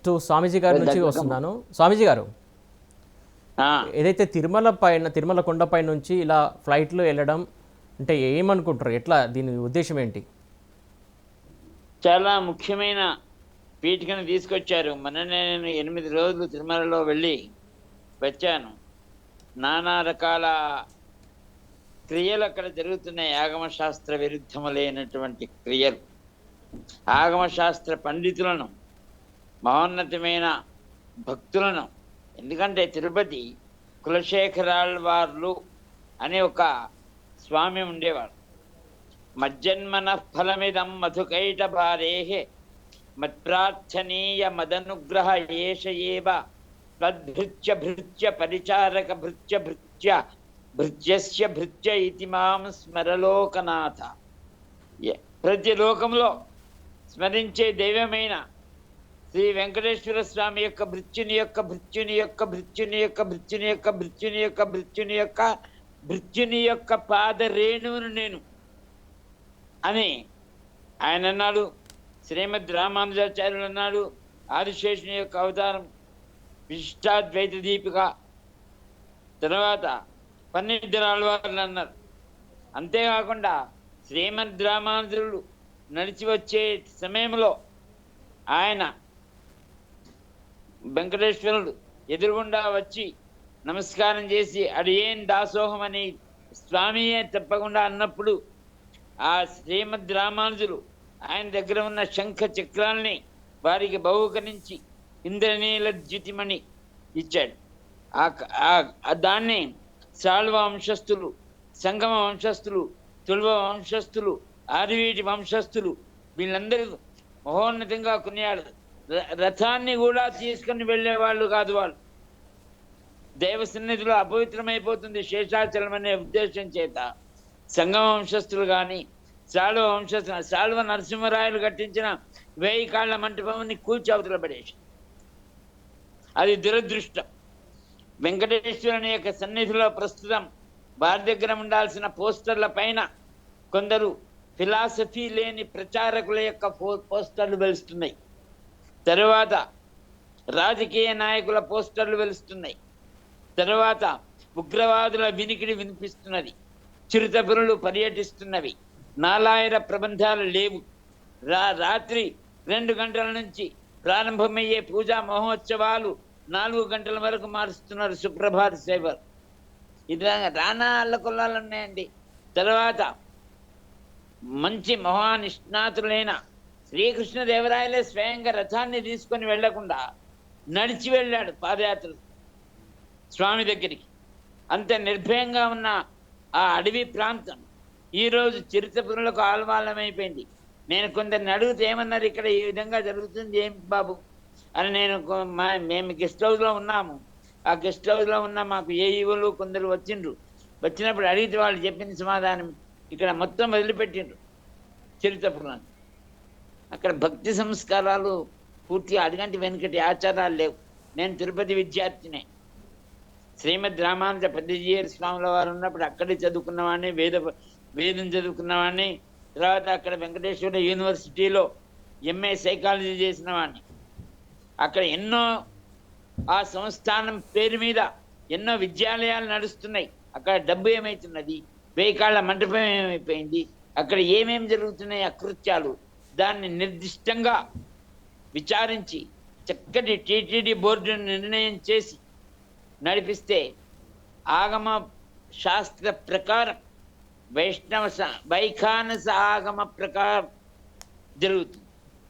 First స్వామీజీ గారి నుంచి వస్తున్నాను. స్వామీజీ గారు ఏదైతే తిరుమల పైన తిరుమల కొండపై నుంచి ఇలా ఫ్లైట్లో వెళ్ళడం అంటే ఏమనుకుంటారు? ఎట్లా? దీని ఉద్దేశం ఏంటి? చాలా ముఖ్యమైన పీఠికను తీసుకొచ్చారు. మొన్న నేను ఎనిమిది రోజులు తిరుమలలో వెళ్ళి వచ్చాను. నానా రకాల క్రియలు అక్కడ జరుగుతున్నాయి. ఆగమ శాస్త్ర విరుద్ధములైనటువంటి క్రియలు. ఆగమ శాస్త్ర పండితులను మహోన్నతమైన భక్తులను. ఎందుకంటే తిరుపతి కులశేఖరాళ్వార్లు అనే ఒక స్వామి ఉండేవారు మజ్జన్మన ఫలమిదం మధుకైట భారేహే మత్ప్రార్థనీయ మదనుగ్రహ ఏష ఏవ తద్భృత్య భృత్య పరిచారక భృత్య భృత్య భృత్యస్య భృత్య ఇది మాం స్మరలోకనాథ. ప్రతి లోకంలో స్మరించే దైవమైన శ్రీ వెంకటేశ్వర స్వామి యొక్క భృత్యుని యొక్క భృత్యుని యొక్క భృత్యుని యొక్క భృత్యుని యొక్క భృత్యుని యొక్క భృత్యుని యొక్క భృత్యుని యొక్క పాద రేణువును నేను అని ఆయన అన్నాడు. శ్రీమద్ రామానుజాచార్యులు అన్నాడు. ఆదిశేషుని యొక్క అవతారం విశిష్టాద్వైత దీపిక. తర్వాత పన్నెండు నాలుగు అన్నారు. అంతేకాకుండా శ్రీమద్ రామానుజులు నడిచి వచ్చే సమయంలో ఆయన వెంకటేశ్వరుడు ఎదురుగుండా వచ్చి నమస్కారం చేసి అడియేం దాసోహం అని స్వామియే తప్పకుండా అన్నప్పుడు ఆ శ్రీమద్ రామానుజులు ఆయన దగ్గర ఉన్న శంఖ చక్రాల్ని వారికి బహుకరించి ఇంద్రనీల ద్యుతిమణి ఇచ్చాడు. ఆ దాన్ని సాళ్వ వంశస్థులు సంగమ వంశస్థులు తుల్వ వంశస్థులు ఆదివీటి వంశస్థులు వీళ్ళందరూ మహోన్నతంగా కొనియాడు రథాన్ని కూడా తీసుకుని వెళ్ళేవాళ్ళు కాదు వాళ్ళు. దేవ సన్నిధిలో అపవిత్రమైపోతుంది శేషాచలం అనే ఉద్దేశం చేత. సంగమ వంశస్థులు కానీ శాలువ వంశస్థులు శాలువ నరసింహరాయలు కట్టించిన వేయి కాళ్ళ మంటపాన్ని కూల్చి అవతల పడేసి అది దురదృష్టం. వెంకటేశ్వరుని యొక్క సన్నిధిలో ప్రస్తుతం వారి దగ్గర ఉండాల్సిన పోస్టర్ల పైన కొందరు ఫిలాసఫీ లేని ప్రచారకుల యొక్క పో- పోస్టర్లు వెలుస్తున్నాయి. తర్వాత రాజకీయ నాయకుల పోస్టర్లు వెలుస్తున్నాయి. తర్వాత ఉగ్రవాదుల వినికిడి వినిపిస్తున్నది. చిరుతపురులు పర్యటిస్తున్నవి. నాలాయన ప్రబంధాలు లేవు. రా రాత్రి రెండు గంటల నుంచి ప్రారంభమయ్యే పూజా మహోత్సవాలు నాలుగు గంటల వరకు మారుస్తున్నారు సుప్రభాత సైబర్. ఇది రానా అల్లకొల్లాలు ఉన్నాయండి. తర్వాత మంచి మహానిష్ణాతులైన శ్రీకృష్ణదేవరాయలే స్వయంగా రథాన్ని తీసుకొని వెళ్ళకుండా నడిచి వెళ్ళాడు పాదయాత్ర స్వామి దగ్గరికి. అంత నిర్భయంగా ఉన్న ఆ అడవి ప్రాంతం ఈరోజు చిరుతపురులకు ఆల్వాలమైపోయింది. నేను కొందరిని అడిగితే ఏమన్నారు ఇక్కడ ఈ విధంగా జరుగుతుంది ఏం బాబు? అని నేను మా మేము గెస్ట్ హౌస్లో ఉన్నాము. ఆ గెస్ట్ హౌస్లో ఉన్న మాకు ఏ ఈవులు కొందరు వచ్చిండ్రు. వచ్చినప్పుడు అడిగితే వాళ్ళు చెప్పిన సమాధానం ఇక్కడ మొత్తం వదిలిపెట్టిండ్రు చిరుతపురాన్ని అక్కడ భక్తి సంస్కారాలు పూర్తిగా అడిగంటి వెనుకటి ఆచారాలు లేవు. నేను తిరుపతి విద్యార్థినే. శ్రీమద్ రామానుజ పెద్దజీయర్ స్వాముల వారు ఉన్నప్పుడు అక్కడే చదువుకున్నవాడిని వేద వేదం చదువుకున్నవాడిని తర్వాత అక్కడ వెంకటేశ్వర యూనివర్సిటీలో ఎంఏ సైకాలజీ చేసిన వాడిని అక్కడ ఎన్నో ఆ సంస్థానం పేరు మీద ఎన్నో విద్యాలయాలు నడుస్తున్నాయి. అక్కడ డబ్బు ఏమైతున్నది? వేకాళ్ళ మంటపం ఏమైపోయింది? అక్కడ ఏమేమి జరుగుతున్నాయి అకృత్యాలు? దాన్ని నిర్దిష్టంగా విచారించి చక్కటి టీటీడీ బోర్డును నిర్ణయం చేసి నడిపిస్తే ఆగమ శాస్త్ర ప్రకారం వైష్ణవ స- వైఖానస ఆగమ ప్రకారం జరుగుతుంది.